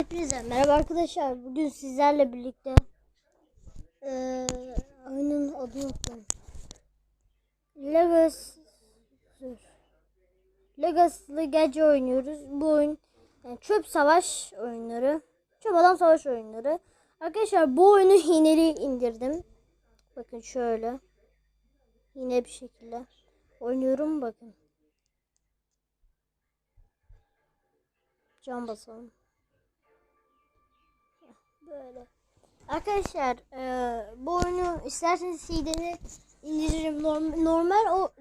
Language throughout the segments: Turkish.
Hepinize merhaba arkadaşlar. Bugün sizlerle birlikte eee oyunun adını unuttum. Legos. Legos'lı gece oynuyoruz. Bu oyun yani çöp savaş oyunları. Çöp adam savaş oyunları. Arkadaşlar bu oyunu hineli indirdim. Bakın şöyle. Yine bir şekilde oynuyorum bakın. Can basalım. Böyle. Arkadaşlar eee, bu oyunu isterseniz CD'ni indiririm. Norm- normal o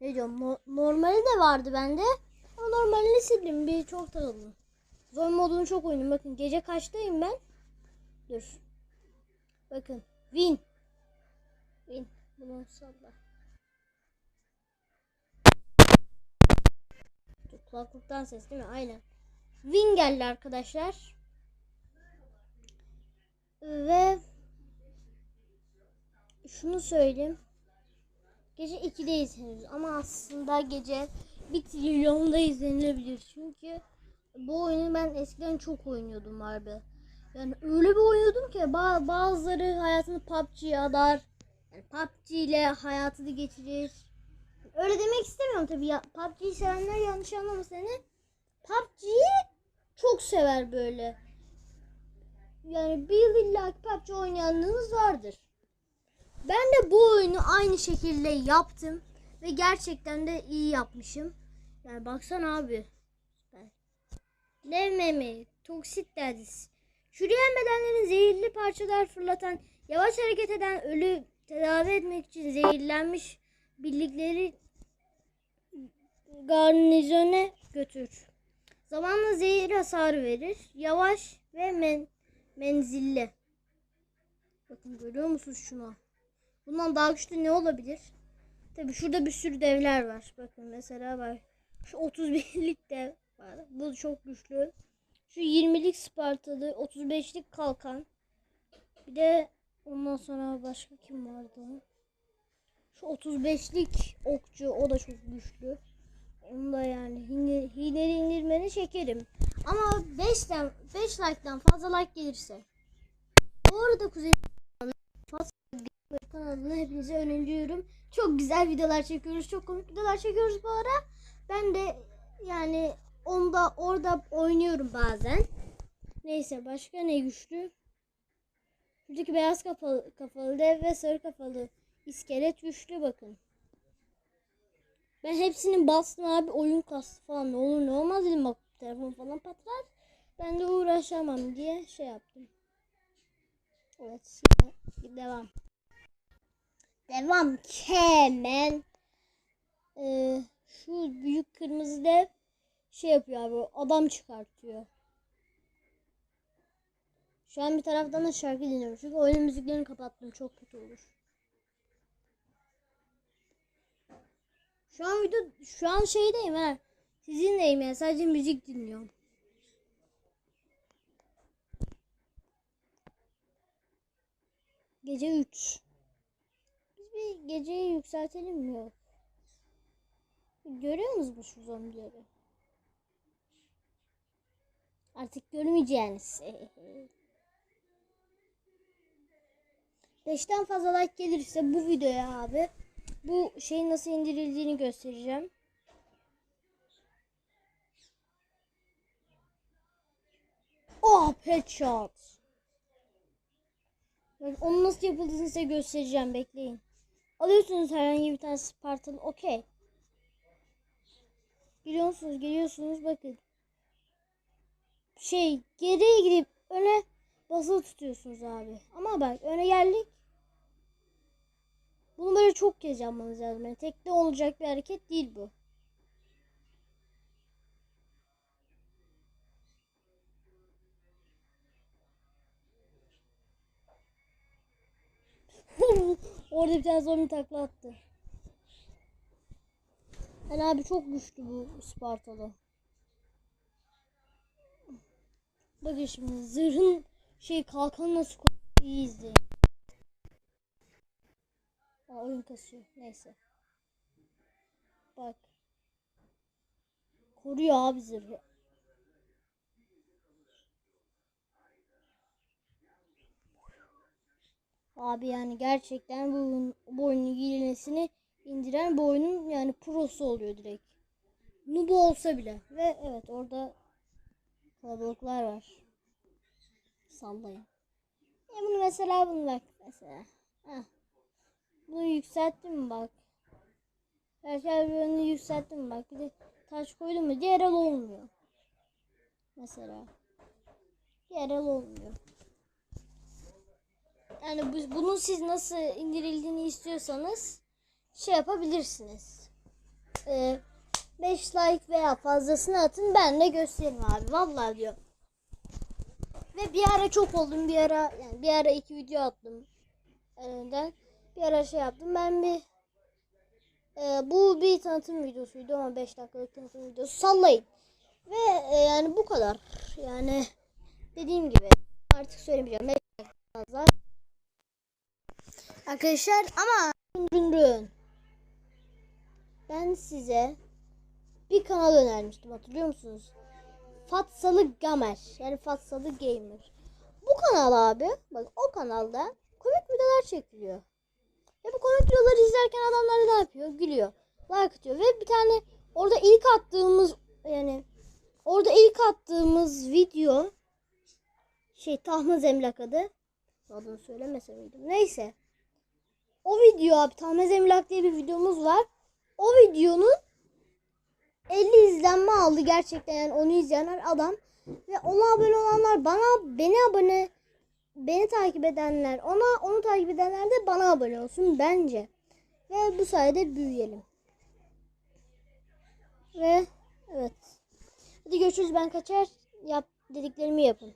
ne diyorum no- normali de vardı bende. Ama normalini sildim. Bir çok takıldım. Zor modunu çok oynadım. Bakın gece kaçtayım ben? Dur. Bakın. Win. Win. Bunu salla. Kulaklıktan ses değil mi? Aynen. Win geldi arkadaşlar. Ve şunu söyleyeyim. Gece 2'de izleniyoruz ama aslında gece 1 trilyonda izlenilebilir. Çünkü bu oyunu ben eskiden çok oynuyordum harbi. Yani öyle bir oynuyordum ki ba- bazıları hayatını PUBG'ye adar. Yani PUBG ile hayatını geçirir. Öyle demek istemiyorum tabii. Ya, PUBG'yi sevenler yanlış anlamasın. Yani PUBG'yi çok sever böyle. Yani bir yıl illa ki PUBG oynayanınız vardır. Ben de bu oyunu aynı şekilde yaptım. Ve gerçekten de iyi yapmışım. Yani baksana abi. Levmemi, toksit derdis. Çürüyen bedenlerin zehirli parçalar fırlatan, yavaş hareket eden ölü tedavi etmek için zehirlenmiş birlikleri garnizöne götür. Zamanla zehir hasarı verir. Yavaş ve men menzilli. Bakın görüyor musunuz şunu? Bundan daha güçlü ne olabilir? Tabi şurada bir sürü devler var. Bakın mesela bak. Şu 31'lik dev var. Bu çok güçlü. Şu 20'lik Spartalı, 35'lik kalkan. Bir de ondan sonra başka kim vardı? Şu 35'lik okçu o da çok güçlü. Onu da yani hile, hileli indirmeni çekerim. Ama 5'ten 5 like'dan fazla like gelirse. Bu arada Kuzey kanalına hepinize öneriyorum. Çok güzel videolar çekiyoruz. Çok komik videolar çekiyoruz bu ara. Ben de yani onda orada oynuyorum bazen. Neyse başka ne güçlü? Şuradaki beyaz kafalı, kafalı dev ve sarı kafalı iskelet güçlü bakın. Ben hepsinin bastım abi oyun kastı falan ne olur ne olmaz dedim bak telefon falan patlar. Ben de uğraşamam diye şey yaptım. Evet şimdi devam. Devam hemen. Ee, şu büyük kırmızı dev şey yapıyor abi adam çıkartıyor. Şu an bir taraftan da şarkı dinliyorum. Çünkü oyun müziklerini kapattım. Çok kötü olur. Şu an video şu an şeydeyim ha. Sizinleyim yani sadece müzik dinliyorum. Gece 3. Biz bir geceyi yükseltelim mi yok? Görüyor musunuz şu zombileri? Artık görmeyeceğiniz. Beşten fazla like gelirse bu videoya abi bu şeyin nasıl indirildiğini göstereceğim. Headshot. Bak onun nasıl yapıldığını size göstereceğim bekleyin. Alıyorsunuz herhangi bir tane Spartan okey. Geliyorsunuz geliyorsunuz bakın. Şey geriye gidip öne basılı tutuyorsunuz abi. Ama bak öne geldik. Bunu böyle çok kez yapmanız lazım. Yani tekte olacak bir hareket değil bu. Orada bir tane zombi takla attı. Yani abi çok güçlü bu Spartalı. Bakın şimdi zırhın şey kalkanı nasıl iyi izleyin. Aa, oyun kasıyor. Neyse. Bak. Koruyor abi zırhı. Abi yani gerçekten bu, oyun- bu indiren bu oyunun yani prosu oluyor direkt. Noob olsa bile. Ve evet orada kalabalıklar var. Sallayın. Ya bunu mesela bunu bak mesela. Heh. Bunu yükselttim bak. Erken bir önünü yükselttim bak. Bir de taş koydum mu diğer el olmuyor. Mesela. Diğer el olmuyor. Yani bu, bunun siz nasıl indirildiğini istiyorsanız şey yapabilirsiniz. Ee, 5 like veya fazlasını atın ben de gösteririm abi. Vallahi diyor. Ve bir ara çok oldum. Bir ara yani bir ara iki video attım. Önden bir ara şey yaptım. Ben bir e, bu bir tanıtım videosuydu ama 5 dakikalık tanıtım videosu. Sallayın. Ve e, yani bu kadar. Yani dediğim gibi artık söylemeyeceğim. 5 dakika fazla. Arkadaşlar ama ben size bir kanal önermiştim hatırlıyor musunuz? Fatsalı Gamer yani Fatsalı Gamer. Bu kanal abi bak o kanalda komik videolar çekiliyor. Ve bu komik videoları izlerken adamlar ne yapıyor? Gülüyor. Like atıyor ve bir tane orada ilk attığımız yani orada ilk attığımız video şey Tahmaz Emlak adı. Adını söylemese miydim? Neyse. O video abi Tahmaz Emlak diye bir videomuz var. O videonun 50 izlenme aldı gerçekten yani onu izleyenler adam. Ve ona abone olanlar bana beni abone beni takip edenler ona onu takip edenler de bana abone olsun bence. Ve bu sayede büyüyelim. Ve evet. Hadi görüşürüz ben kaçar yap dediklerimi yapın